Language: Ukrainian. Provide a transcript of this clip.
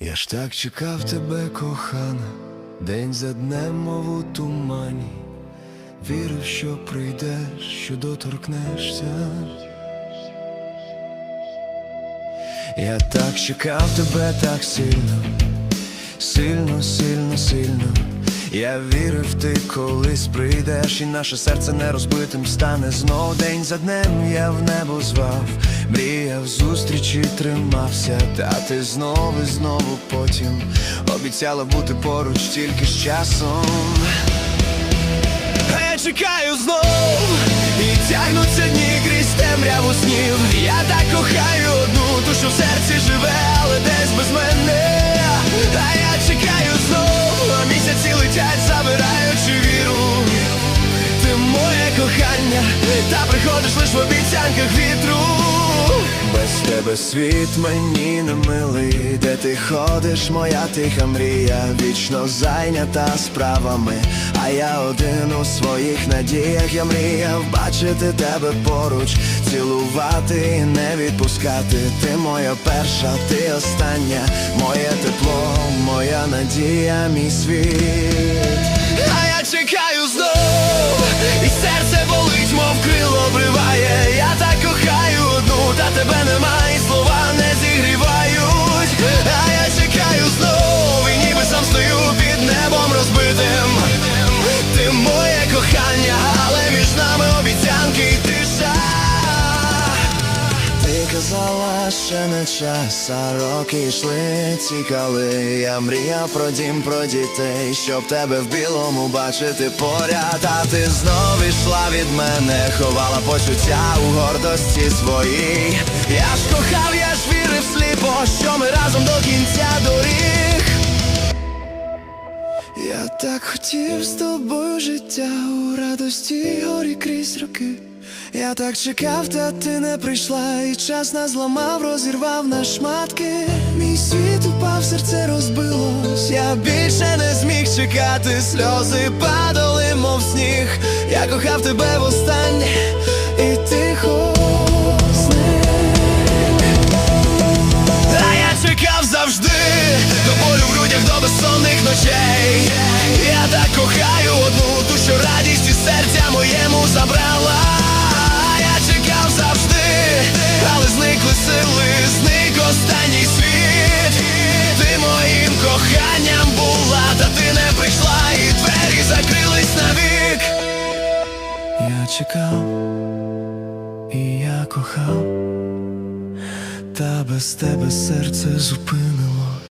Я ж так чекав тебе, кохана, день за днем, мов у тумані, вірив, що прийдеш, що доторкнешся. Я так чекав тебе так сильно, сильно, сильно, сильно. Я вірив, ти колись прийдеш, і наше серце не розбитим стане знов день за днем я в небо звав, мріяв зустрічі, тримався, та ти знову і знову потім обіцяла бути поруч тільки з часом. Я чекаю знов І тягнуться дні кохання, та приходиш лиш в обіцянках вітру без тебе світ мені не милий, де ти ходиш, моя тиха мрія, вічно зайнята справами, а я один у своїх надіях, я мріяв бачити тебе поруч, цілувати і не відпускати. Ти моя перша, ти остання, моє тепло, моя надія, мій світ. Казала, ще не час, а роки йшли, тікали. Я мріяв про дім, про дітей, щоб тебе в білому бачити поряд. А ти знов ішла від мене, ховала почуття у гордості своїй. Я ж кохав, я ж вірив сліпо, що ми разом до кінця доріг. Я так хотів з тобою життя у радості горі крізь роки. Я так чекав, та ти не прийшла, і час нас зламав, розірвав на шматки. Мій світ упав, серце розбилось. Я більше не зміг чекати, сльози падали, мов сніг. Я кохав тебе востаннє, і тихо. А я чекав завжди До болю в грудях до безсонних ночей Я так кохаю одну що радість із серця моєму забрала чекав, і я кохав та без тебе серце зупинило.